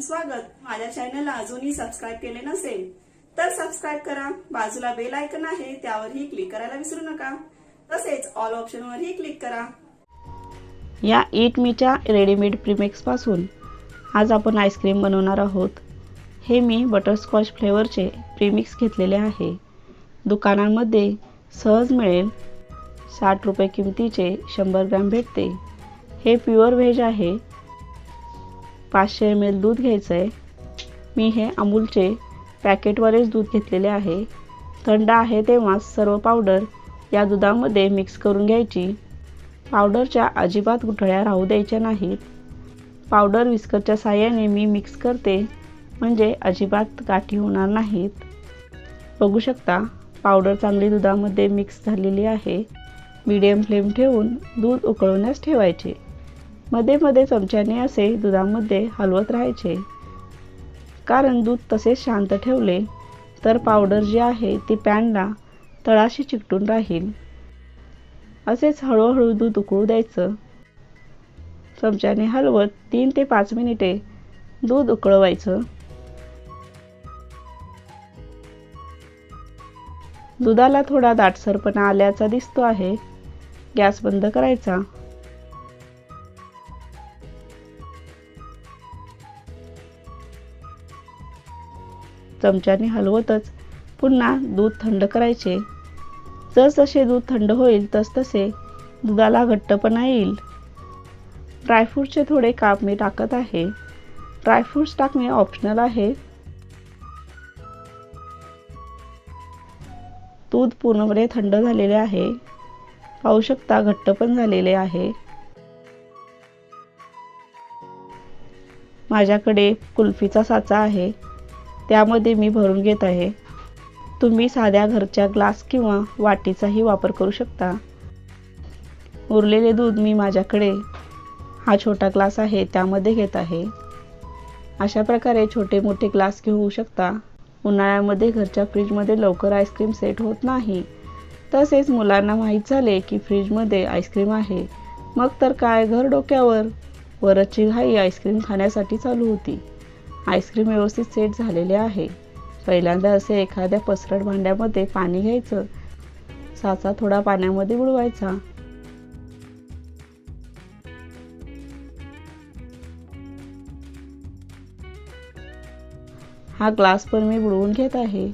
स्वागत. माझ्या चॅनलला अजूनही सबस्क्राईब केले नसेल तर सबस्क्राईब करा. बाजूला बेल आयकन आहे त्यावरही क्लिक करायला विसरू नका. तसेच ऑल ऑप्शनवरही क्लिक करा. या ईट मीच्या रेडीमेड प्रीमिक्सपासून आज आपण आईस्क्रीम बनवणार आहोत. हे मी बटरस्कॉच फ्लेवरचे प्रीमिक्स घेतलेले आहे. दुकानांमध्ये सहज मिळेल. साठ रुपये किमतीचे शंभर ग्रॅम भेटते. हे प्युअर व्हेज आहे. पाचशे एम एल दूध घ्यायचं आहे मी हे अमूलचे पॅकेटवालेच दूध घेतलेले आहे. थंड आहे तेव्हाच सर्व पावडर या दुधामध्ये मिक्स करून घ्यायची. पावडरच्या अजिबात गुठळ्या राहू द्यायच्या नाहीत. पावडर विस्करच्या साह्याने मी मिक्स करते म्हणजे अजिबात गाठी होणार नाहीत. बघू शकता पावडर चांगली दुधामध्ये मिक्स झालेली आहे. मीडियम फ्लेम ठेवून दूध उकळवण्यास ठेवायचे. मध्ये मध्ये चमच्याने असे दुधामध्ये हलवत राहायचे. कारण दूध तसेच शांत ठेवले तर पावडर जी आहे ती पॅनला तळाशी चिकटून राहील. असेच हळूहळू दूध उकळू द्यायचं. चमच्याने हलवत तीन ते पाच मिनिटे दूध उकळवायचं. दुधाला थोडा दाटसरपणा आल्याचा दिसतो आहे. गॅस बंद करायचा. चमच्याने हलवतच पुन्हा दूध थंड करायचे. जसजसे दूध थंड होईल तसतसे दुधाला घट्टपणा येईल. ड्रायफ्रूटचे थोडे काप मी टाकत आहे. ड्रायफ्रूट्स टाकणे ऑप्शनल आहे. दूध पूर्णपणे थंड झालेले आहे. पाहू शकता घट्ट पण झालेले आहे. माझ्याकडे कुल्फीचा साचा आहे. त्यामध्ये मी भरून घेत आहे. तुम्ही साध्या घरच्या ग्लास किंवा वाटीचाही वापर करू शकता. उरलेले दूध मी माझ्याकडे हा छोटा ग्लास आहे त्यामध्ये घेत आहे. अशा प्रकारे छोटे मोठे ग्लास घेऊ शकता. उन्हाळ्यामध्ये घरच्या फ्रीजमध्ये लवकर आईस्क्रीम सेट होत नाही. तसेच मुलांना माहीत झाले की फ्रीजमध्ये आईस्क्रीम आहे. मग तर काय घर डोक्यावर? वरची घाई आईस्क्रीम खाण्यासाठी चालू होती. आईस्क्रीम व्यवस्थित सेट झालेले आहे. पहिल्यांदा असे एखाद्या पसरट भांड्यामध्ये पाणी घ्यायचं. साचा थोडा पाण्यामध्ये बुडवायचा. हा ग्लास पण मी बुडवून घेत आहे.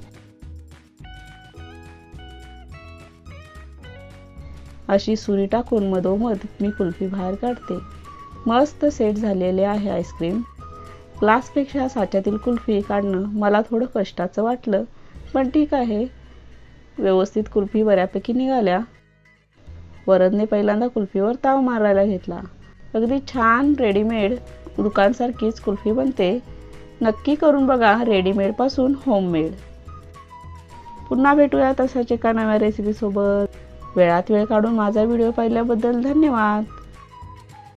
अशी सुरी टाकून मधोमध मी कुल्फी बाहेर काढते. मस्त सेट झालेले आहे आईस्क्रीम. ग्लासपेक्षा साच्यातील कुल्फी काढणं मला थोडं कष्टाचं वाटलं. पण ठीक आहे. व्यवस्थित कुल्फी बऱ्यापैकी निघाल्या. वरदने पहिल्यांदा कुल्फीवर ताव मारायला घेतला. अगदी छान रेडीमेड दुकानसारखीच कुल्फी बनते. नक्की करून बघा रेडीमेडपासून होममेड. पुन्हा भेटूया तसाच एका नव्या रेसिपीसोबत वेळात वेळ काढून माझा व्हिडिओ पाहिल्याबद्दल धन्यवाद.